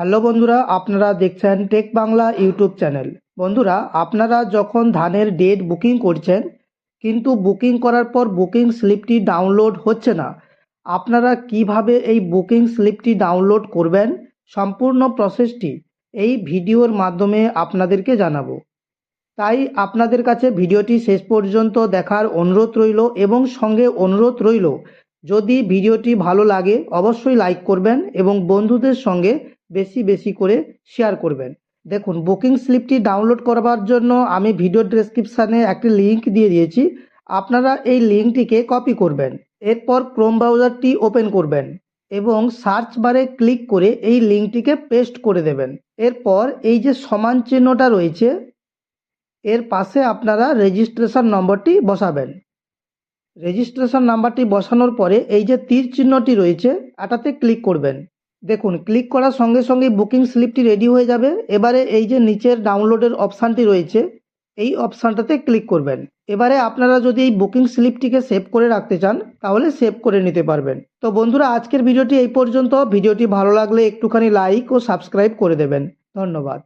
Hello বন্ধুরা, আপনারা দেখছেন টেক বাংলা ইউটিউব চ্যানেল। বন্ধুরা, আপনারা যখন ধানের ডেট বুকিং করছেন, কিন্তু বুকিং করার পর বুকিং স্লিপটি ডাউনলোড হচ্ছে না, আপনারা কীভাবে এই বুকিং স্লিপটি ডাউনলোড করবেন সম্পূর্ণ প্রসেসটি এই ভিডিওর মাধ্যমে আপনাদেরকে জানাব। তাই আপনাদের কাছে ভিডিওটি শেষ পর্যন্ত দেখার অনুরোধ রইল এবং সঙ্গে অনুরোধ রইল, যদি ভিডিওটি ভালো লাগে অবশ্যই লাইক করবেন এবং বন্ধুদের সঙ্গে বেশি বেশি করে শেয়ার করবেন। দেখুন বুকিং স্লিপটি ডাউনলোড করবার জন্য আমি ভিডিও ডেসক্রিপশানে একটি লিঙ্ক দিয়ে দিয়েছি। আপনারা এই লিঙ্কটিকে কপি করবেন। এরপর ক্রোম ব্রাউজারটি ওপেন করবেন এবং সার্চ বারে ক্লিক করে এই লিঙ্কটিকে পেস্ট করে দেবেন। এরপর এই যে সমান চিহ্নটা রয়েছে, এর পাশে আপনারা রেজিস্ট্রেশন নম্বরটি বসাবেন। রেজিস্ট্রেশন নাম্বারটি বসানোর পরে এই যে তীর চিহ্নটি রয়েছে, এটাতে ক্লিক করবেন। দেখুন ক্লিক করার সঙ্গে সঙ্গে বুকিং স্লিপটি রেডি হয়ে যাবে। এবারে এই যে নিচের ডাউনলোডের অপশানটি রয়েছে, এই অপশানটাতে ক্লিক করবেন। এবারে আপনারা যদি এই বুকিং স্লিপটিকে সেভ করে রাখতে চান, তাহলে সেভ করে নিতে পারবেন। তো বন্ধুরা, আজকের ভিডিওটি এই পর্যন্ত। ভিডিওটি ভালো লাগলে একটুখানি লাইক ও সাবস্ক্রাইব করে দেবেন। ধন্যবাদ।